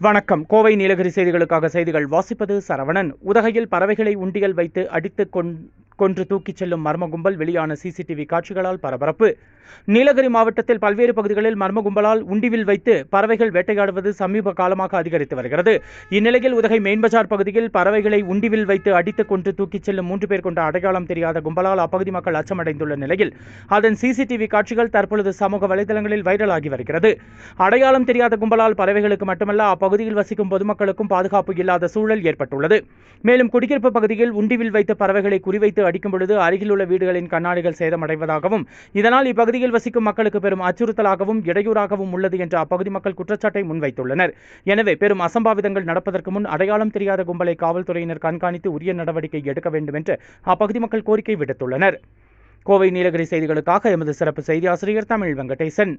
வணக்கம். கோவை நீலகிரி செய்திகளுக்காக செய்திகள் வாசிப்பது சரவணன். உதகையில் பறவைகளை உண்டியல் வைத்து அடித்து கொண் கொன்று தூக்கிச் செல்லும் மர்ம கும்பல் வெளியான சிசிடிவி காட்சிகளால் பரபரப்பு. நீலகிரி மாவட்டத்தில் பல்வேறு பகுதிகளில் மர்ம கும்பலால் உண்டிவில் வைத்து பறவைகள் வேட்டையாடுவது சமீப காலமாக அதிகரித்து வருகிறது. இந்நிலையில் உதகை மெயின்பஜார் பகுதியில் பறவைகளை உண்டிவில் வைத்து அடித்து கொன்று தூக்கிச் செல்லும் மூன்று பேர் கொண்ட அடையாளம் தெரியாத கும்பலால் அப்பகுதி மக்கள் அச்சமடைந்துள்ள நிலையில் அதன் சிசிடிவி காட்சிகள் தற்பொழுது சமூக வலைதளங்களில் வைரலாகி வருகிறது. அடையாளம் தெரியாத கும்பலால் பறவைகளுக்கு மட்டுமல்ல அப்பகுதியில் வசிக்கும் பொதுமக்களுக்கும் பாதுகாப்பு இல்லாத சூழல் ஏற்பட்டுள்ளது. மேலும் குடியிருப்பு பகுதியில் உண்டிவில் வைத்து பறவைகளை குறிவைத்து அடிக்கும் பொழுது அருகிலுள்ள வீடுகளின் கண்ணாடிகள் சேதமடைவதாகவும் இதனால் இப்பகுதியில் வசிக்கும் மக்களுக்கு பெரும் அச்சுறுத்தலாகவும் இடையூறாகவும் உள்ளது என்று அப்பகுதி மக்கள் குற்றச்சாட்டை முன்வைத்துள்ளனர். எனவே பெரும் அசம்பாவிதங்கள் நடப்பதற்கு முன் அடையாளம் தெரியாத கும்பலை காவல்துறையினர் கண்காணித்து உரிய நடவடிக்கை எடுக்க வேண்டும் என்று அப்பகுதி மக்கள் கோரிக்கை விடுத்துள்ளனர். கோவை நீலகிரி செய்திகளுக்காக எமது சிறப்பு செய்தி ஆசிரியர் தமிழ் வெங்கடேசன்.